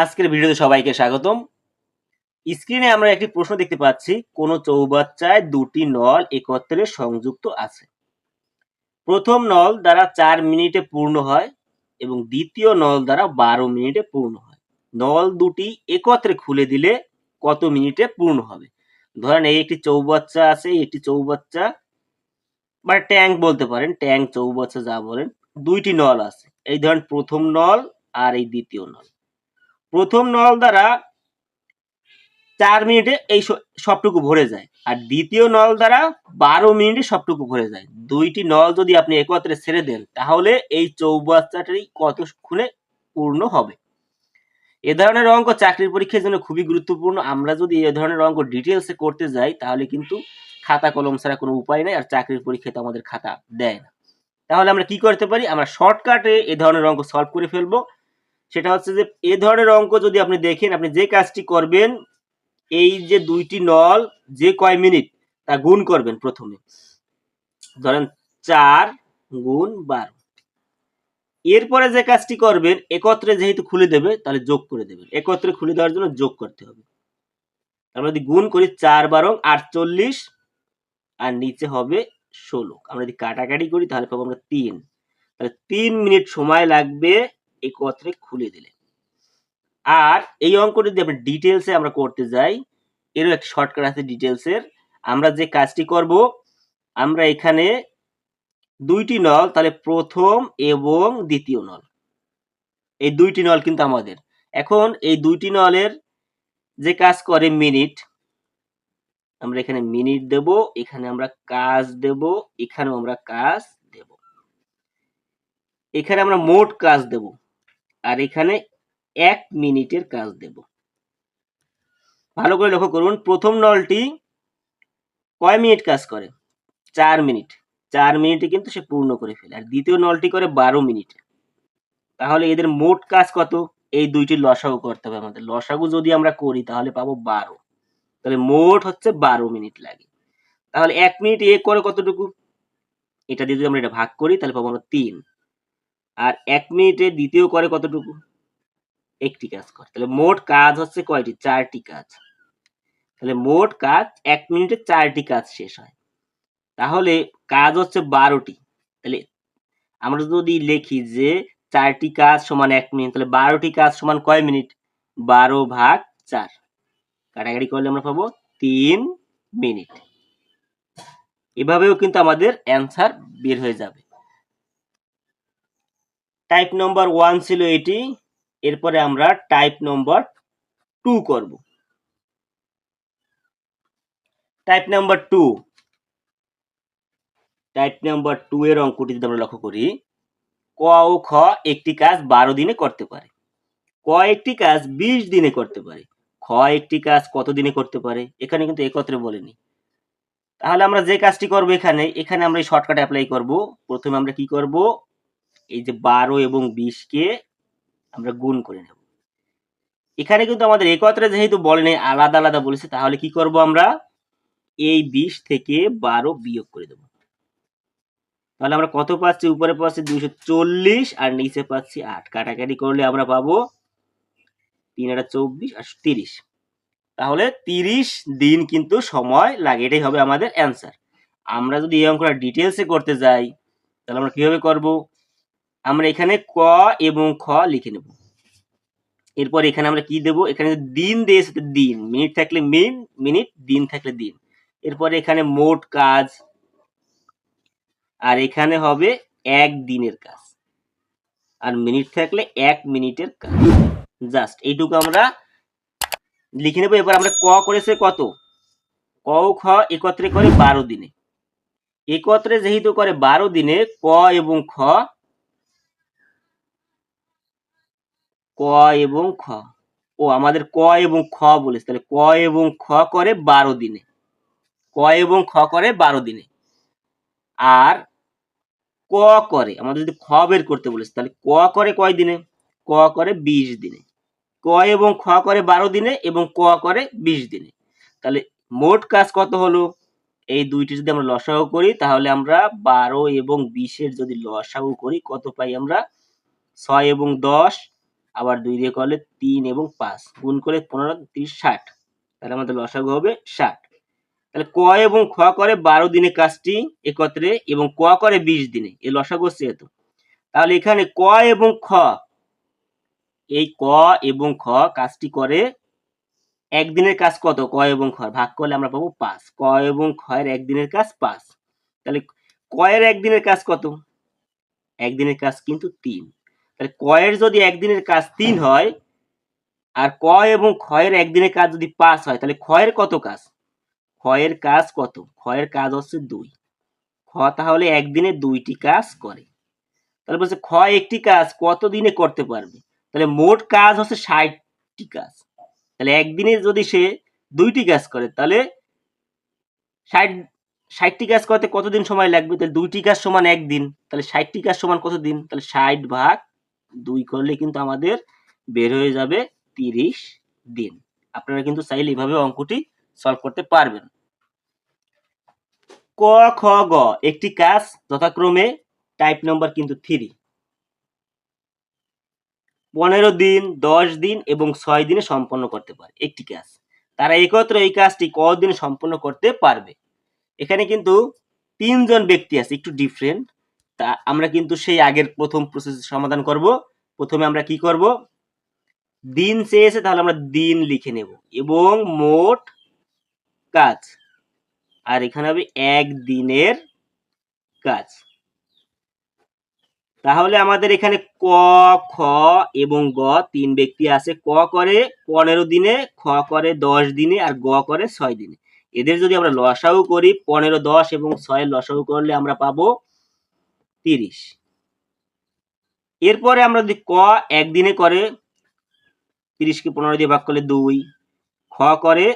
আজকের ভিডিওতে সবাইকে স্বাগতম। স্ক্রিনে আমরা একটি প্রশ্ন দেখতে পাচ্ছি, কোন চৌবাচ্চায় দুটি নল একত্রে সংযুক্ত আছে। প্রথম নল দ্বারা চার মিনিটে পূর্ণ হয় এবং দ্বিতীয় নল দ্বারা বারো মিনিটে পূর্ণ হয়। নল দুটি একত্রে খুলে দিলে কত মিনিটে পূর্ণ হবে? ধরেন এই একটি চৌবাচ্চা আছে একটি চৌবাচ্চা বা ট্যাঙ্ক বলতে পারেন ট্যাঙ্ক চৌবাচ্চা যা বলেন, দুইটি নল আছে। এই ধরেন প্রথম নল আর এই দ্বিতীয় নল। প্রথম নল দ্বারা চার মিনিটে এই সবটুকু ভরে যায়। আর দ্বিতীয় নল দ্বারা বারো মিনিটে সবটুকু ভরে যায়। দুইটি নল যদি আপনি একত্রে ছেড়ে দেন, তাহলে এই চৌবাচ্চাটাই কতক্ষণে পূর্ণ হবে। এ ধরনের অঙ্ক চাকরির পরীক্ষার জন্য খুবই গুরুত্বপূর্ণ। আমরা যদি এ ধরনের অঙ্ক ডিটেলসে করতে যাই, তাহলে কিন্তু খাতা কলম ছাড়া কোনো উপায় নেই, আর চাকরির পরীক্ষায় তো আমাদের খাতা দেয় না। তাহলে আমরা কি করতে পারি? আমরা শর্টকাটে এ ধরনের অঙ্ক সলভ করে ফেলব। সেটা হচ্ছে যে এ ধরনের অঙ্ক যদি আপনি দেখেন, আপনি যে কাজটি করবেন, এই যে দুইটি নল যে কয় মিনিট, তা গুণ করবেন প্রথমে। ধরেন চার গুণ বারো। এরপরে যে কাজটি করবেন, একত্রে যেহেতু খুলে দেবে, তাহলে যোগ করে দেবেন। একত্রে খুলে দেওয়ার জন্য যোগ করতে হবে। আমরা যদি গুণ করি চার বারং আটচল্লিশ, আর নিচে হবে ষোলো। আমরা যদি কাটাকাটি করি, তাহলে পাবো আমরা তিন। তাহলে তিন মিনিট সময় লাগবে একত্রে খুলে দিলে আর এই অঙ্কটি যদি আমরা ডিটেলসে আমরা করতে যাই, এরও একটা শর্টকাট আছে ডিটেলসের আমরা যে কাজটি করব, আমরা এখানে দুইটি নল তাহলে প্রথম এবং দ্বিতীয় নল এই দুইটি নল কিন্তু আমাদের। এখন এই দুইটি নলের যে কাজ করে মিনিট আমরা এখানে মিনিট দেব, এখানে আমরা কাজ দেব, এখানেও আমরা কাজ দেব। এখানে আমরা মোট কাজ দেব। আর এখানে এক মিনিটের কাজ দেব। ভালো করে লক্ষ্য করুন, প্রথম নলটি কয় মিনিট কাজ করে? চার মিনিট। চার মিনিটে কিন্তু সে পূর্ণ করে ফেলে। আর দ্বিতীয় নলটি করে বারো মিনিট। তাহলে এদের মোট কাজ কত? এই দুইটি লসাগু করতে হবে আমাদের। লসাগু যদি আমরা করি, তাহলে পাবো বারো। তাহলে মোট হচ্ছে বারো মিনিট লাগে। তাহলে এক মিনিট এ করে কতটুকু? এটা দিয়ে যদি আমরা এটা ভাগ করি, তাহলে পাবো আমরা তিন। আর এক মিনিটে দ্বিতীয় করে কতটুকু? একটি কাজ করে। তাহলে মোট কাজ হচ্ছে কয়টি? চারটি কাজ। তাহলে মোট কাজ এক মিনিটে চারটি কাজ শেষ হয়। তাহলে কাজ হচ্ছে বারোটি। তাহলে আমরা যদি লিখি যে চারটি কাজ সমান এক মিনিট, তাহলে বারোটি কাজ সমান কয় মিনিট? বারো ভাগ চার। কাটাকাটি করলে আমরা পাবো তিন মিনিট। এভাবেও কিন্তু আমাদের অ্যান্সার বের হয়ে যাবে। টাইপ নম্বর ওয়ান ছিল এটি, এরপরে আমরা টাইপ নম্বর টু করব। Type number two type number two এর অঙ্কটি যদি আমরা লক্ষ্য করি, ক ও খ একটি কাজ বারো দিনে করতে পারে। ক একটি কাজ বিশ দিনে করতে পারে। খ একটি কাজ কত দিনে করতে পারে? এখানে কিন্তু একত্রে বলেনি। তাহলে আমরা যে কাজটি করব এখানে এখানে আমরা এই শর্টকাট অ্যাপ্লাই করব। প্রথমে আমরা কি করব? এই যে বারো এবং বিশকে আমরা গুণ করে নেব। এখানে কিন্তু আমাদের একত্রে যেহেতু বলেনি আলাদা আলাদা বলেছে, তাহলে কি করব আমরা? এই বিশ থেকে বারো বিয়োগ করে দেবো। তাহলে আমরা কত পাচ্ছি? উপরে পাচ্ছি দুইশো চল্লিশ আর নিচে পাচ্ছি আট। কাটাকাটি করলে আমরা পাবো তিন আটা চব্বিশ আর তিরিশ। তাহলে তিরিশ দিন কিন্তু সময় লাগে, এটাই হবে আমাদের অ্যান্সার আমরা যদি এই অঙ্কটা ডিটেলসে করতে যাই, তাহলে আমরা কীভাবে করব? আমরা এখানে ক এবং খ লিখে নেব। এরপর এখানে আমরা কি দেব? এখানে দিন দিয়েছে তো দিন। মিনিট থাকলে মিন, মিনিট, দিন থাকলে দিন। এরপরে এখানে মোট কাজ। আর এখানে হবে এক দিনের কাজ। আর মিনিট থাকলে এক মিনিটের কাজ। জাস্ট এইটুকু আমরা লিখে নেব। এবার আমরা ক করেছে কত? ক খ একত্রে করে বারো দিনে। একত্রে যেহেতু করে বারো দিনে ক এবং খ ক এবং খ। ও আমাদের ক এবং খ বলেছে। তাহলে ক এবং খ করে বারো দিনে। ক এবং খ করে বারো দিনে। আর ক করে, আমাদের যদি খ বের করতে বলেছে, তাহলে ক করে কয় দিনে? ক করে বিশ দিনে। ক এবং খ করে বারো দিনে এবং ক করে বিশ দিনে। তাহলে মোট কাজ কত হলো? এই দুইটি যদি আমরা লসাগু করি, তাহলে আমরা বারো এবং বিশের যদি লসাগু করি, কত পাই আমরা? ছয় এবং দশ। আবার দুই দিয়ে করলে তিন এবং পাঁচ। গুণ করে পনেরো, তিরিশ, ষাট। তাহলে আমাদের লসাগু হবে ষাট। তাহলে ক এবং খ করে বারো দিনে কাজটি একত্রে এবং ক করে বিশ দিনে। এই লসাগু এত তাহলে এখানে ক এবং খ, এই ক এবং খ কাজটি করে একদিনের কাজ কত? ক এবং খ। ভাগ করলে আমরা পাবো পাঁচ। ক এবং খ এর একদিনের কাজ পাঁচ। তাহলে ক এর একদিনের কাজ কত? একদিনের কাজ কিন্তু তিন। তাহলে ক এর যদি একদিনের কাজ তিন হয়, আর ক এবং ক্ষয়ের একদিনের কাজ যদি পাঁচ হয়, তাহলে ক্ষয়ের কত কাজ? ক্ষয়ের কাজ কত? ক্ষয়ের কাজ হচ্ছে দুই। খ তাহলে একদিনে দুইটি কাজ করে। তাহলে বলছে খ একটি কাজ কত দিনে করতে পারবে? তাহলে মোট কাজ হচ্ছে ষাটটি কাজ। তাহলে একদিনে যদি সে দুইটি কাজ করে, তাহলে ষাট, ষাটটি কাজ করতে কতদিন সময় লাগবে? তাহলে দুইটি কাজ সমান একদিন। তাহলে ষাটটি কাজ সমান কতদিন? তাহলে ষাট ভাগ দুই করলে কিন্তু আমাদের বের হয়ে যাবে তিরিশ দিন। আপনারা কিন্তু চাইলে এভাবে অঙ্কটি সলভ করতে পারবেন। ক, খ, গ, একটি কাজ যথাক্রমে টাইপ নাম্বার কিন্তু থ্রি পনেরো দিন, দশ দিন এবং ছয় দিনে সম্পন্ন করতে পারে একটি কাজ। তারা একত্রে এই কাজটি কদিনে সম্পন্ন করতে পারবে। এখানে কিন্তু তিনজন ব্যক্তি আছে, একটু ডিফারেন্ট তা আমরা কিন্তু সেই আগের প্রথম প্রসেস সমাধান করব। প্রথমে আমরা কি করব? দিন চেয়েছে তাহলে আমরা দিন লিখে নেব এবং মোট কাজ। আর এখানে হবে এক দিনের কাজ। তাহলে আমাদের এখানে ক, খ এবং গ তিন ব্যক্তি আছে। ক করে পনেরো দিনে, খ করে দশ দিনে আর গ করে ছয় দিনে। এদের যদি আমরা লসাও করি, পনেরো, দশ এবং ছয়ের লসাও করলে আমরা পাবো তিরিশ। এরপরে আমরা যদি ক একদিনে করে, তিরিশকে পনেরো দিয়ে ভাগ করলে দুই, খ করে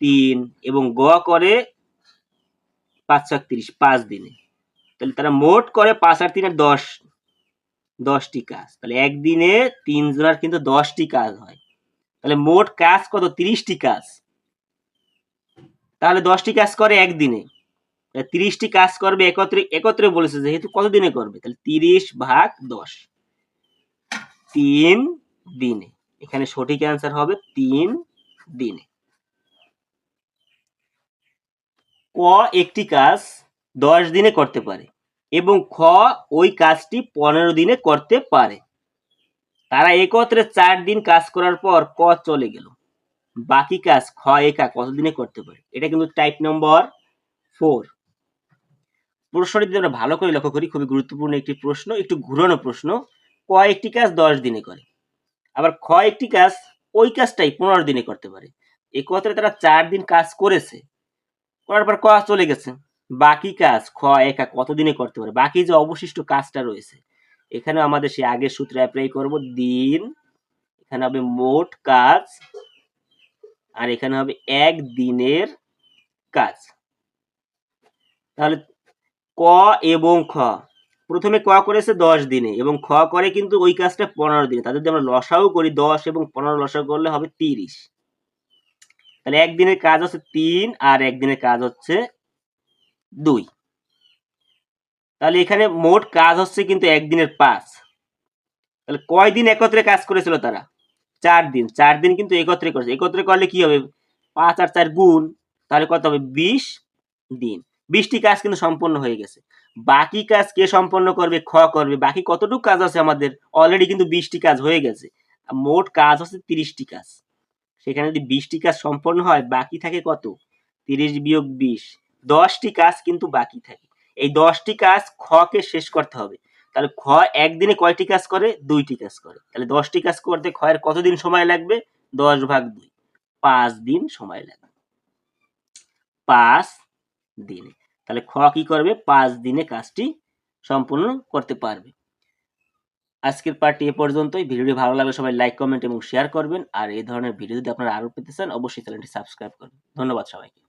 তিন এবং গ করে পাঁচ চার তিরিশ, পাঁচ দিনে। তাহলে তারা মোট করে পাঁচ আর তিনের দশ, দশটি কাজ। তাহলে একদিনে তিন জনের কিন্তু দশটি কাজ হয়। তাহলে মোট কাজ কত? তিরিশটি কাজ। তাহলে দশটি কাজ করে একদিনে। তিরিশটি কাজ করবে একত্রে একত্রে বলেছে যেহেতু কত দিনে করবে? তাহলে তিরিশ ভাগ দশ। তিন দিনে। এখানে সঠিক অ্যান্সার হবে তিন দিনে। ক একটি কাজ দশ দিনে করতে পারে এবং খ ওই কাজটি পনেরো দিনে করতে পারে। তারা একত্রে চার দিন কাজ করার পর ক চলে গেল। বাকি কাজ খ একা কতদিনে করতে পারে? এটা কিন্তু টাইপ নম্বর ফোর প্রশ্নটি যদি আমরা ভালো করে লক্ষ্য করি, খুবই গুরুত্বপূর্ণ একটি প্রশ্ন, একটু ঘুরানো প্রশ্ন। ক একটি কাজ দশ দিনে করে। আবার খ একটি কাজ ওই কাজটাই পনেরো দিনে করতে পারে। একত্রে তারা চার দিন কাজ করেছে। করার পর ক চলে গেছে। বাকি কাজ খ একা কতদিনে করতে পারে? বাকি যে অবশিষ্ট কাজটা রয়েছে এখানে আমাদের সেই আগের সূত্রে অ্যাপ্লাই করব, দিন, এখানে হবে মোট কাজ, আর এখানে হবে এক দিনের কাজ। তাহলে ক এবং খ। প্রথমে ক করেছে দশ দিনে এবং খ করে কিন্তু ওই কাজটা পনেরো দিনে। তাদের যদি আমরা লসাও করি দশ এবং পনেরো লসাও করলে হবে তিরিশ। তাহলে একদিনের কাজ হচ্ছে তিন আর একদিনের কাজ হচ্ছে দুই। তাহলে এখানে মোট কাজ হচ্ছে কিন্তু একদিনের পাঁচ। তাহলে কয় দিন একত্রে কাজ করেছিল তারা? চার দিন। চার দিন কিন্তু একত্রে করেছে। একত্রে করলে কি হবে? পাঁচ আর চার গুণ। তাহলে কত হবে? বিশ দিন। বিশটি কাজ কিন্তু সম্পন্ন হয়ে গেছে। বাকি কাজ কে সম্পন্ন করবে? খ করবে। বাকি কতটুকু কাজ আছে আমাদের? অলরেডি কিন্তু বিশটি কাজ হয়ে গেছে। মোট কাজ হচ্ছে তিরিশটি কাজ। সেখানে যদি বিশটি কাজ সম্পন্ন হয়, বাকি থাকে কত? তিরিশ বিয়োগ বিশ। দশটি কাজ কিন্তু বাকি থাকে। এই দশটি কাজ খকে শেষ করতে হবে। তাহলে খ একদিনে কয়টি কাজ করে? দুইটি কাজ করে। তাহলে দশটি কাজ করতে খয়ের কতদিন সময় লাগবে? দশ ভাগ দুই। পাঁচ দিন সময় লাগবে। পাঁচ দিনে। তাহলে খ কি করবে? পাঁচ দিনে কাজটি সম্পূর্ণ করতে পারবে। আজকের পার্টি এ পর্যন্তই। ভিডিওটি ভালো লাগলে সবাই লাইক, কমেন্ট এবং শেয়ার করবেন। আর এই ধরনের ভিডিও যদি আপনারা আরও পেতে চান, অবশ্যই চ্যানেলটি সাবস্ক্রাইব করবেন। ধন্যবাদ সবাইকে।